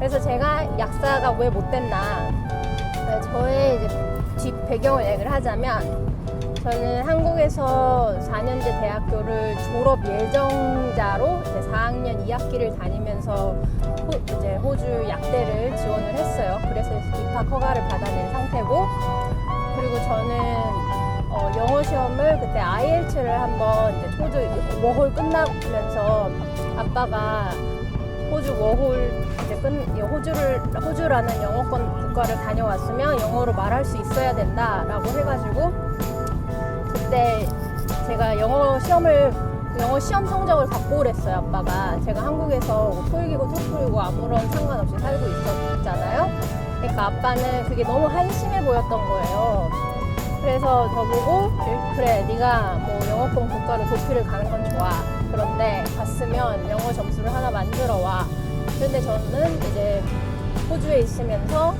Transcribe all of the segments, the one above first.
그래서 제가 약사가 왜 못 됐나 네, 저의 이제 뒷 배경을 얘기를 하자면 저는 한국에서 4년제 대학교를 졸업 예정자로 이제 4학년 2학기를 다니면서 호, 이제 호주 약대를 지원을 했어요. 그래서 입학 허가를 받아낸 상태고 그리고 저는 어, 영어 시험을 그때 IELTS를 한번 호주 워홀 끝나면서 아빠가 호주 워홀 끝 호주를 호주라는 영어권 국가를 다녀왔으면 영어로 말할 수 있어야 된다라고 해가지고 그때 제가 영어 시험을 영어 시험 성적을 받고 그랬어요 아빠가. 제가 한국에서 뭐 토익이고 토플이고 아무런 상관없이 살고 있었잖아요. 그러니까 아빠는 그게 너무 한심해 보였던 거예요. 그래서 저보고 그래 네가 뭐 영어권 국가로 도피를 가는 건 좋아. 그런데 갔으면 영어 점수를 하나 만들어 와 그런데 저는 이제 호주에 있으면서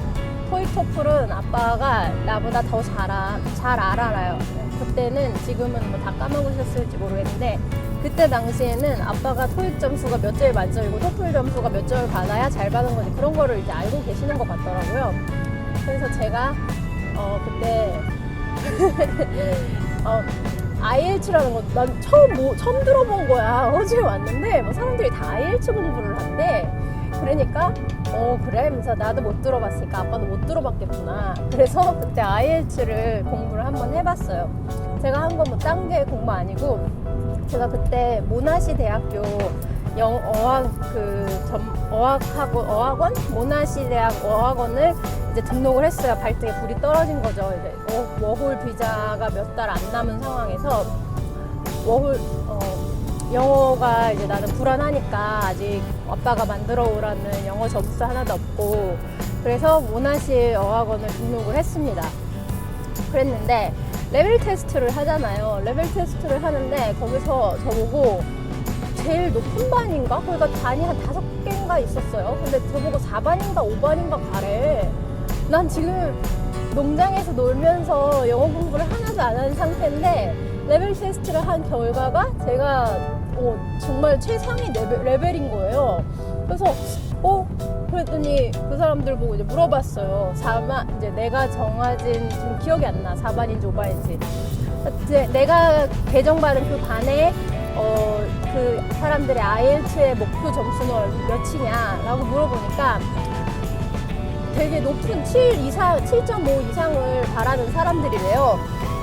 토익 토플은 아빠가 나보다 더 잘, 아, 잘 알아요 그때는 지금은 뭐 다 까먹으셨을지 모르겠는데 그때 당시에는 아빠가 토익 점수가 몇점 만점이고 토플 점수가 몇 점을 받아야 잘 받은 건지 그런 거를 이제 알고 계시는 것 같더라고요. 그래서 제가 어 그때 어 IELTS라는 거 난 처음 뭐 처음 들어본 거야. 호주에 왔는데 뭐 사람들이 다 IELTS 공부를 한대. 그러니까 어 그래 하면서 나도 못 들어봤으니까 아빠도 못 들어봤겠구나. 그래서 그때 IELTS를 공부를 한번 해봤어요. 제가 한 건 뭐 딴 게 공부 아니고 제가 그때 모나시 대학교 영 어학 그점 어학학원 어학원 모나시 대학 어학원을 이제 등록을 했어요. 발등에 불이 떨어진 거죠. 이제 어, 워홀 비자가 몇 달 안 남은 상황에서 워홀 어, 영어가 이제 나는 불안하니까 아직 아빠가 만들어 오라는 영어 점수 하나도 없고 그래서 모나시 어학원을 등록을 했습니다. 그랬는데 레벨 테스트를 하잖아요. 레벨 테스트를 하는데 거기서 저보고 제일 높은 반인가? 거기가 반이 한 다섯 개인가 있었어요. 근데 저보고 4반인가 5반인가 가래. 난 지금 농장에서 놀면서 영어 공부를 하나도 안 한 상태인데 레벨 테스트를 한 결과가 제가 어, 정말 최상위 레벨, 레벨인 거예요. 그래서 어 그랬더니 그 사람들 보고 이제 물어봤어요. 4반 이제 내가 정해진 지금 기억이 안 나. 4반인지 5반인지. 이제 내가 개정받은 그 반에 어, 그 사람들의 IELTS의 목표 점수는 몇이냐라고 물어보니까 되게 높은 7 이상, 7.5 이상을 바라는 사람들이래요.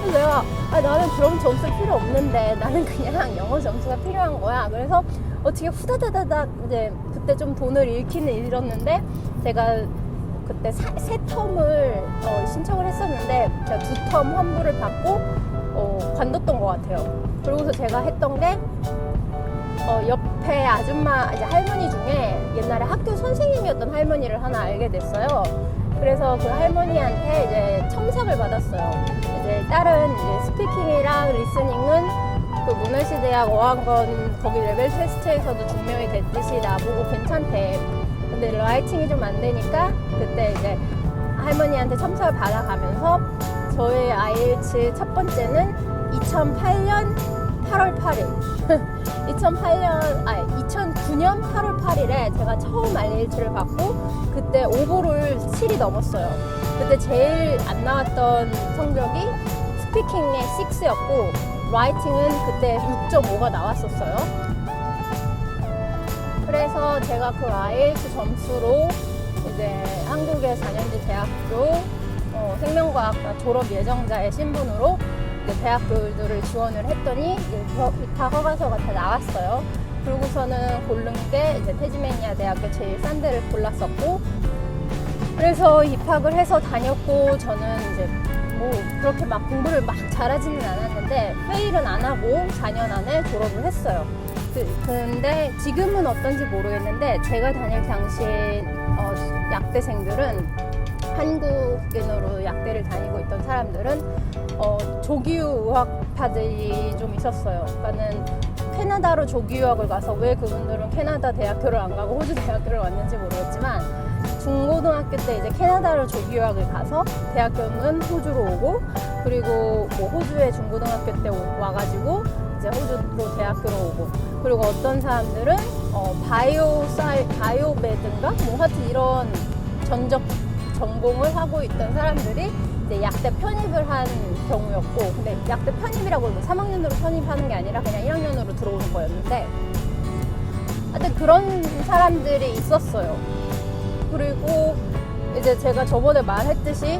그래서 내가 아, 나는 그런 점수 필요 없는데 나는 그냥 영어 점수가 필요한 거야. 그래서 어떻게 후다다다닥 이제 그때 좀 돈을 잃기는 잃었는데 제가 그때 사, 세 텀을 어, 신청을 했었는데 제가 두 텀 환불을 받고 어, 관뒀던 것 같아요. 그러고서 제가 했던 게 어, 옆에 아줌마 이제 할머니 중에 옛날에 학교 선생님이었던 할머니를 하나 알게 됐어요. 그래서 그 할머니한테 이제 첨삭을 받았어요. 이제 다른 이제 스피킹이랑 리스닝은 그 문화시 대학 어학원 거기 레벨 테스트에서도 증명이 됐듯이 나보고 괜찮대. 근데 라이팅이 좀 안 되니까 그때 이제 할머니한테 첨삭을 받아가면서 저의 IELTS 첫 번째는 2008년 8월 8일 2008년 아니 2009년 8월 8일에 제가 처음 IELTS를 받고 그때 오버를 7이 넘었어요. 그때 제일 안 나왔던 성적이 스피킹의 6였고 라이팅은 그때 6.5가 나왔었어요. 그래서 제가 그 IELTS 점수로 이제 한국의 4년제 대학교 어, 생명과학과 졸업 예정자의 신분으로 대학교들을 지원을 했더니 이제 허가서가 다 나왔어요. 그러고서는 고른 게 이제 테즈메니아 대학교 제일 싼 데를 골랐었고 그래서 입학을 해서 다녔고 저는 이제 뭐 그렇게 막 공부를 막 잘하지는 않았는데 페일은 안 하고 4년 안에 졸업을 했어요. 그, 근데 지금은 어떤지 모르겠는데 제가 다닐 당시에 어, 약대생들은 한국인으로 약대를 다니고 있던 사람들은 어, 조기 유학파들이 좀 있었어요. 그러니까는 캐나다로 조기 유학을 가서 왜 그분들은 캐나다 대학교를 안 가고 호주 대학교를 왔는지 모르겠지만 중고등학교 때 이제 캐나다로 조기 유학을 가서 대학교는 호주로 오고 그리고 뭐 호주에 중고등학교 때 오- 와가지고 이제 호주로 대학교로 오고 그리고 어떤 사람들은 어, 바이오 사이 바이오메드인가? 뭐 하여튼 이런 전적 전공을 하고 있던 사람들이 이제 약대 편입을 한 경우였고 근데 약대 편입이라고 뭐 3학년으로 편입하는 게 아니라 그냥 1학년으로 들어오는 거였는데 하여튼 그런 사람들이 있었어요. 그리고 이제 제가 저번에 말했듯이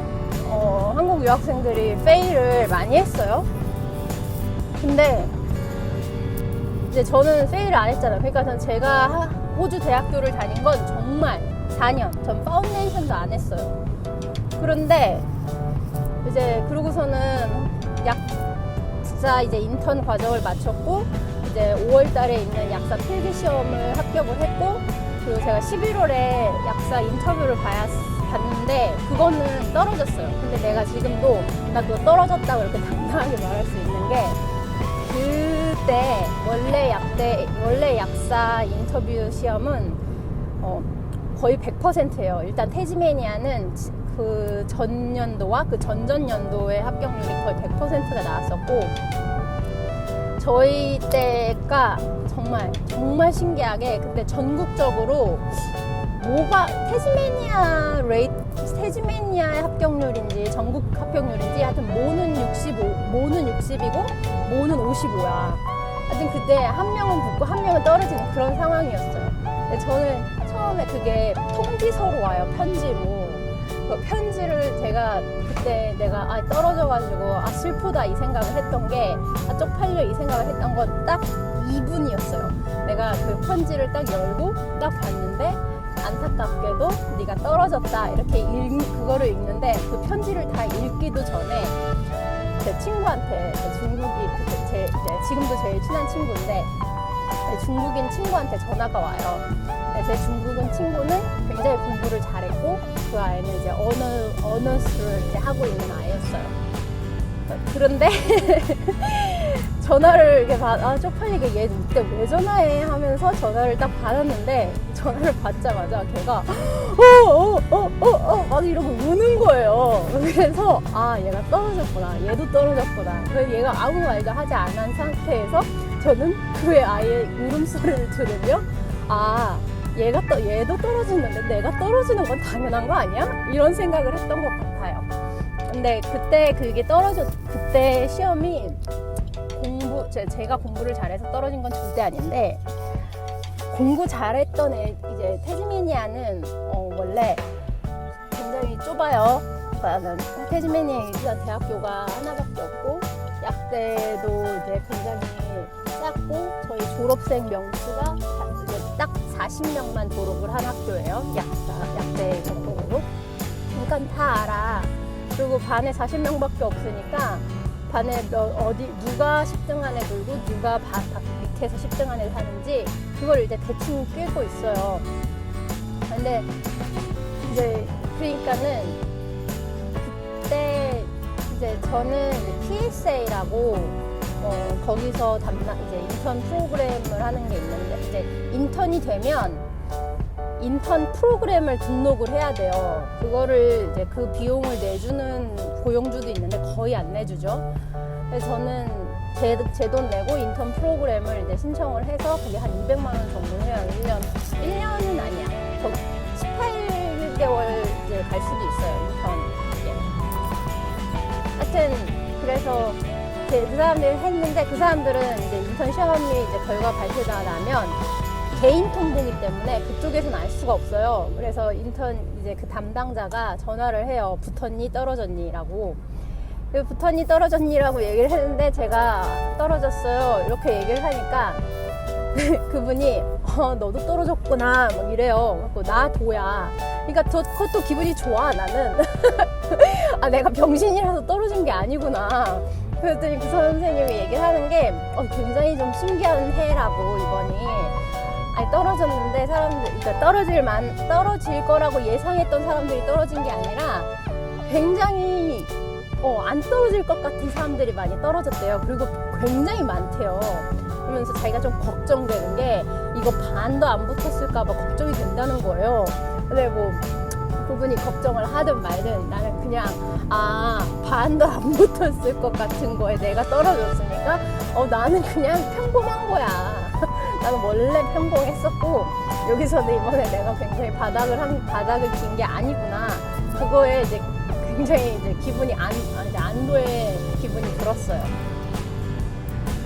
어, 한국 유학생들이 페일을 많이 했어요. 근데 이제 저는 페일을 안 했잖아요. 그러니까 전 제가 하- 호주 대학교를 다닌 건 정말 4년. 전 파운데이션도 안 했어요. 그런데 이제 그러고서는 약사 이제 인턴 과정을 마쳤고 이제 5월 달에 있는 약사 필기 시험을 합격을 했고 그리고 제가 11월에 약사 인터뷰를 봐야, 봤는데 그거는 떨어졌어요. 근데 내가 지금도 나 그거 떨어졌다고 이렇게 당당하게 말할 수 있는 게 그때 원래 약대 원래 약사 인터뷰 시험은 어, 거의 100%예요. 일단 테즈메니아는 지- 그 전년도와 그 전전년도의 합격률이 거의 100%가 나왔었고 저희 때가 정말 정말 신기하게 근데 전국적으로 뭐가 테즈메니아 레이 테즈메니아의 합격률인지 전국 합격률인지 하여튼 모는 65 모는 60이고 모는 55야. 하여튼 그때 한 명은 붙고 한 명은 떨어지는 그런 상황이었어요. 근데 저는 처음에 그게 통지서로 와요 편지로. 그 편지를 제가 그때 내가 아 떨어져가지고 아 슬프다 이 생각을 했던 게 아 쪽팔려 이 생각을 했던 건 딱 2분이었어요. 내가 그 편지를 딱 열고 딱 봤는데 안타깝게도 네가 떨어졌다 이렇게 읽, 그거를 읽는데 그 편지를 다 읽기도 전에 제 친구한테 제 중국이 제 이제 지금도 제일 친한 친구인데 제 중국인 친구한테 전화가 와요. 네, 제 중국인 친구는 굉장히 공부를 잘했고 그 아이는 이제 언어 언어수를 이제 하고 있는 아이였어요. 그런데 전화를 이렇게 받, 아 쪽팔리게 얘 이때 왜 전화해 하면서 전화를 딱 받았는데 전화를 받자마자 걔가 어어어어어막 이러고 우는 거예요. 그래서 아 얘가 떨어졌구나, 얘도 떨어졌구나. 그래서 얘가 아무 말도 하지 않은 상태에서 저는 그 아이의 울음소리를 들으며 아 얘가 또 얘도 떨어지는데 내가 떨어지는 건 당연한 거 아니야? 이런 생각을 했던 것 같아요. 근데 그때 그게 떨어졌 그때 시험이 공부 제, 제가 공부를 잘해서 떨어진 건 절대 아닌데 공부 잘했던 애 이제 테즈메니아는 어, 원래 굉장히 좁아요. 그러니까 테즈메니아 일단 대학교가 하나밖에 없고 약대도 이제 굉장히 작고 저희 졸업생 명수가 딱 40명만 졸업을 한 학교예요. 약사 약대 전공으로. 그러니까 다 알아. 그리고 반에 40명밖에 없으니까 반에 몇, 어디 누가 10등 안에 들고 누가 바, 바, 밑에서 10등 안에 사는지 그걸 이제 대충 꿰고 있어요. 근데 이제 그러니까는 그때 이제 저는 PSA라고 어, 거기서 담당 이제 인턴 프로그램을 하는 게 있는데 이제 인턴이 되면 인턴 프로그램을 등록을 해야 돼요. 그거를 이제 그 비용을 내주는 고용주도 있는데 거의 안 내주죠. 그래서 저는 제, 제돈 내고 인턴 프로그램을 이제 신청을 해서 그게 한 200만 원 정도 이제 그 사람들이 했는데 그 사람들은 이제 인턴 시험이 이제 결과 발표가 나면 개인 통보기 때문에 그쪽에서는 알 수가 없어요. 그래서 인턴 이제 그 담당자가 전화를 해요. 붙었니 떨어졌니라고. 그 붙었니 떨어졌니라고 얘기를 했는데 제가 떨어졌어요. 이렇게 얘기를 하니까 그분이 어, 너도 떨어졌구나 막 이래요. 그래서 나 도야. 그러니까 저, 그것도 기분이 좋아 나는. 아 내가 병신이라서 떨어진 게 아니구나. 그랬더니 그 선생님이 얘기를 하는 게 어, 굉장히 좀 신기한 해라고 이번이. 아니 떨어졌는데 사람들 그러니까 떨어질 만 떨어질 거라고 예상했던 사람들이 떨어진 게 아니라 굉장히 어, 안 떨어질 것 같은 사람들이 많이 떨어졌대요. 그리고 굉장히 많대요. 그러면서 자기가 좀 걱정되는 게 이거 반도 안 붙었을까봐 걱정이 된다는 거예요. 근데 뭐 그분이 걱정을 하든 말든 나는 그냥 아 반도 안 붙었을 것 같은 거에 내가 떨어졌으니까 어 나는 그냥 평범한 거야. 나는 원래 평범했었고 여기서는 이번에 내가 굉장히 바닥을 한 바닥을 긴 게 아니구나. 그거에 이제 굉장히 이제 기분이 안 아, 이제 안도의 기분이 들었어요.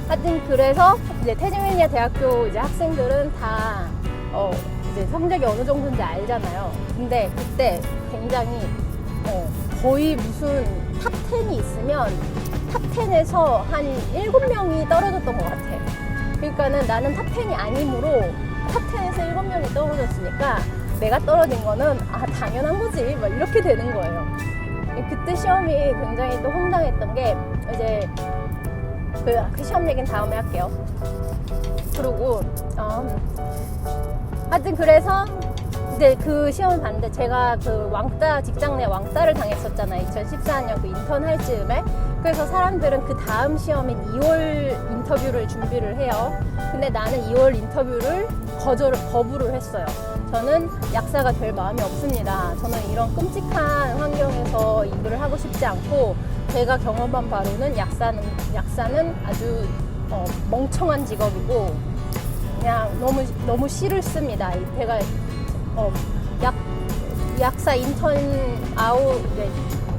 하여튼 그래서 이제 태즈메니아 대학교 이제 학생들은 다 어, 이제 성적이 어느 정도인지 알잖아요. 근데 그때 굉장히 어, 거의 무슨 탑 10이 있으면 탑 10에서 한 7명이 떨어졌던 것 같아. 그러니까는 나는 탑 10이 아니므로 탑 10에서 7명이 떨어졌으니까 내가 떨어진 거는 아, 당연한 거지. 막 이렇게 되는 거예요. 그때 시험이 굉장히 또 황당했던 게 이제 그, 그 시험 얘기는 다음에 할게요. 그리고 어, 하여튼 그래서 이제 그 시험을 봤는데 제가 그 왕따 직장 내 왕따를 당했었잖아요. 2014년 그 인턴 할 즈음에. 그래서 사람들은 그 다음 시험인 2월 인터뷰를 준비를 해요. 근데 나는 2월 인터뷰를 거절을 거부를 했어요. 저는 약사가 될 마음이 없습니다. 저는 이런 끔찍한 환경에서 일을 하고 싶지 않고 제가 경험한 바로는 약사는 약사는 아주 어, 멍청한 직업이고 그냥 너무 너무 싫습니다. 제가 어, 약 약사 인턴 아웃 네,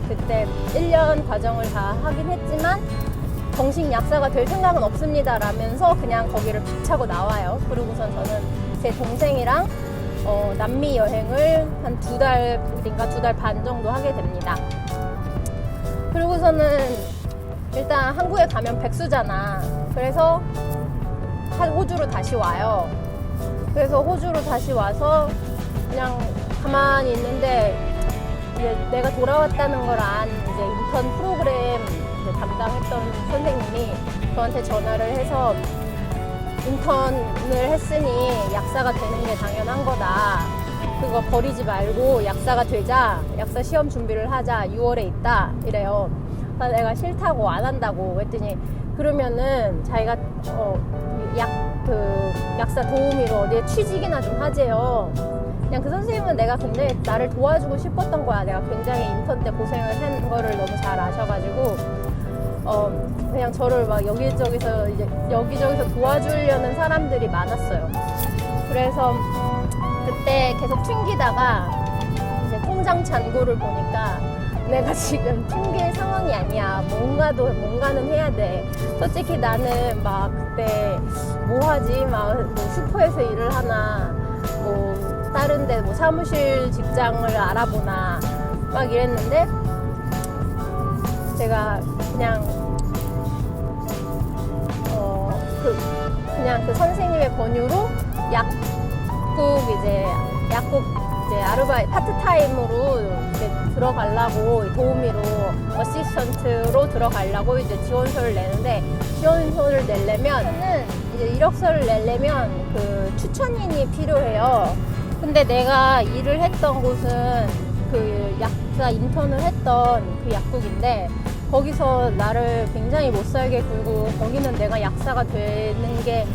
그때 1년 과정을 다 하긴 했지만 정식 약사가 될 생각은 없습니다. 라면서 그냥 거기를 팍 차고 나와요. 그러고선 저는 제 동생이랑 어, 남미 여행을 한 두 달인가 두 달 반 정도 하게 됩니다. 그러고서는 일단 한국에 가면 백수잖아. 그래서 한 호주로 다시 와요. 그래서 호주로 다시 와서 그냥 가만히 있는데 이제 내가 돌아왔다는 걸 안 이제 인턴 프로그램 이제 담당했던 선생님이 저한테 전화를 해서 인턴을 했으니 약사가 되는 게 당연한 거다. 그거 버리지 말고 약사가 되자. 약사 시험 준비를 하자. 6월에 있다. 이래요. 내가 싫다고 안 한다고 했더니 그러면은 자기가 어, 약, 그, 약사 도우미로 어디에 취직이나 좀 하재요. 그냥 그 선생님은 내가 굉장히 나를 도와주고 싶었던 거야. 내가 굉장히 인턴 때 고생을 한 거를 너무 잘 아셔가지고, 어, 그냥 저를 막 여기저기서 이제 여기저기서 도와주려는 사람들이 많았어요. 그래서 그때 계속 튕기다가 이제 통장 잔고를 보니까 내가 지금 튕길 상황이 아니야. 뭔가도 뭔가는 해야 돼. 솔직히 나는 막 그때 뭐 하지? 막 뭐 슈퍼에서 일을 하나, 뭐 다른데 뭐 사무실 직장을 알아보나 막 이랬는데 제가 그냥 어그 그냥 그 선생님의 권유로 약국 이제 약국 아르바이 파트타임으로 이제 들어가려고 도우미로 어시스턴트로 들어가려고 이제 지원서를 내는데 지원서를 내려면 은 이제 이력서를 내려면 그 추천인이 필요해요. 근데 내가 일을 했던 곳은 그 약사 인턴을 했던 그 약국인데 거기서 나를 굉장히 못 살게 굴고 거기는 내가 약사가 되는 게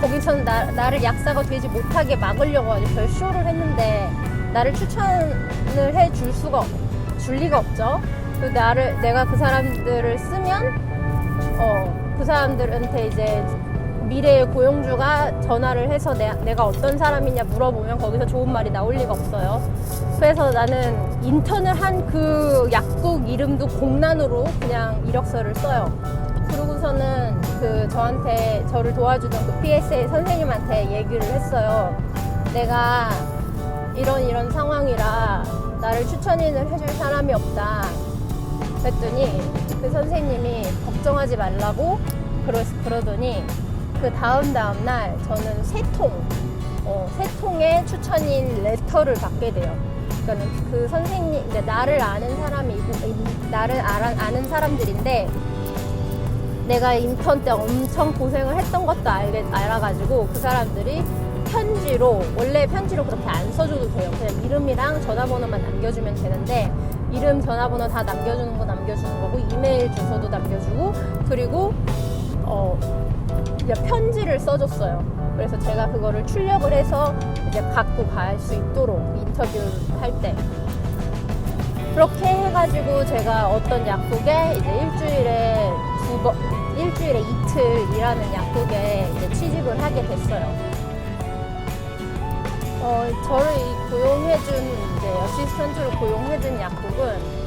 거기서는 나, 나를 약사가 되지 못하게 막으려고 아주 별쇼를 했는데 나를 추천을 해 줄 수가 없- 줄 리가 없죠. 그 나를 내가 그 사람들을 쓰면 어, 그 사람들한테 이제 미래의 고용주가 전화를 해서 내, 내가 어떤 사람이냐 물어보면 거기서 좋은 말이 나올 리가 없어요. 그래서 나는 인턴을 한 그 약국 이름도 공란으로 그냥 이력서를 써요. 그러고서는 그 저한테 저를 도와주던 그 PSA 선생님한테 얘기를 했어요. 내가 이런 이런 상황이라 나를 추천인을 해줄 사람이 없다. 그랬더니 그 선생님이 걱정하지 말라고 그러, 그러더니 그 다음 다음 날 저는 세 통, 어, 세 통의 추천인 레터를 받게 돼요. 그러니까는 그 선생님, 이제 나를 아는 사람이고, 나를 알아, 아는 사람들인데, 내가 인턴 때 엄청 고생을 했던 것도 알게, 알아가지고, 그 사람들이 편지로, 원래 편지로 그렇게 안 써줘도 돼요. 그냥 이름이랑 전화번호만 남겨주면 되는데, 이름, 전화번호 다 남겨주는 거 남겨주는 거고, 이메일 주소도 남겨주고, 그리고, 어, 이제 편지를 써줬어요. 그래서 제가 그거를 출력을 해서 이제 갖고 갈 수 있도록 인터뷰를 할 때. 그렇게 해가지고 제가 어떤 약국에 이제 일주일에 두 번, 일주일에 이틀 일하는 약국에 이제 취직을 하게 됐어요. 어, 저를 이 고용해준 이제 어시스턴트로 고용해준 약국은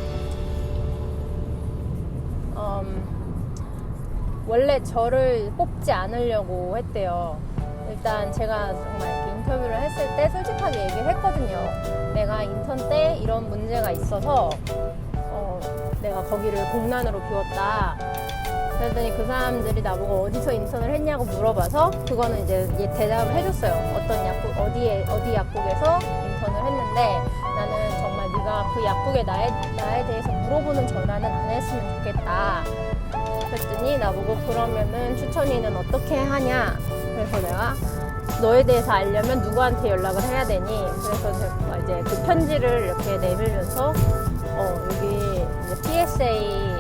음, 원래 저를 뽑지 않으려고 했대요. 일단 제가 정말 이렇게 인터뷰를 했을 때 솔직하게 얘기를 했거든요. 내가 인턴 때 이런 문제가 있어서 어, 내가 거기를 공란으로 비웠다. 그랬더니 그 사람들이 나보고 어디서 인턴을 했냐고 물어봐서 그거는 이제 얘 대답을 해줬어요. 어떤 약국 어디에 어디 약국에서 인턴을 했는데 나는 정말 네가 그 약국에 나에 나에 대해서 물어보는 전화는 안 했으면 좋겠다. 그랬더니 나보고 그러면은 추천위는 어떻게 하냐? 그래서 내가 너에 대해서 알려면 누구한테 연락을 해야 되니? 그래서 제가 이제 그 편지를 이렇게 내밀면서 어, 여기 PSA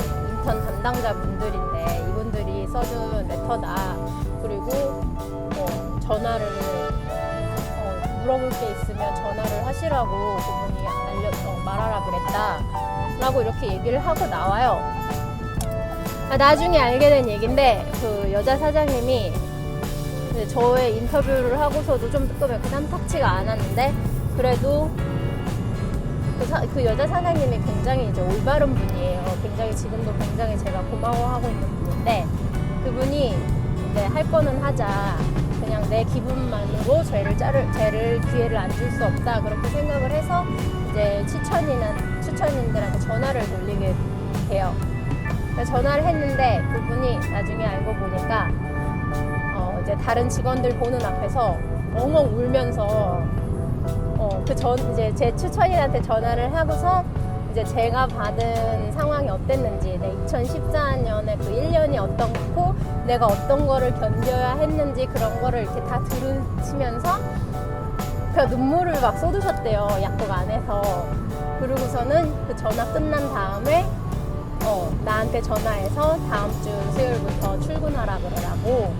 인턴 담당자 분들인데 이분들이 써준 레터다. 그리고 어, 전화를 어, 물어볼 게 있으면 전화를 하시라고 그분이 알려 어, 말하라 그랬다. 라고 이렇게 얘기를 하고 나와요. 아, 나중에 알게 된 얘긴데 그 여자 사장님이 저의 인터뷰를 하고서도 좀 조금 탐탁치가 않았는데 그래도 그, 사- 그 여자 사장님이 굉장히 이제 올바른 분이에요. 굉장히 지금도 굉장히 제가 고마워하고 있는 분인데 그분이 이제 할 거는 하자. 그냥 내 기분만으로 쟤를 자를 쟤를 기회를 안 줄 수 없다 그렇게 생각을 해서 이제 추천인한 추천인들한테 전화를 돌리게 돼요. 전화를 했는데 그분이 나중에 알고 보니까 어 이제 다른 직원들 보는 앞에서 엉엉 울면서 어그 전 이제 제 추천인한테 전화를 하고서 이제 제가 받은 상황이 어땠는지 내 2014년에 그 1년이 어떻고 내가 어떤 거를 견뎌야 했는지 그런 거를 이렇게 다 들으시면서 그 눈물을 막 쏟으셨대요 약국 안에서. 그러고서는 그 전화 끝난 다음에 어, 나한테 전화해서 다음 주 수요일부터 출근하라 그러라고.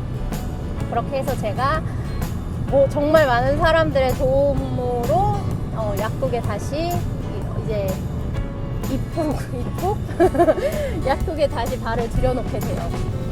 그렇게 해서 제가 뭐 정말 많은 사람들의 도움으로 어, 약국에 다시 이- 이제 입국 입국 약국에 다시 발을 들여놓게 돼요.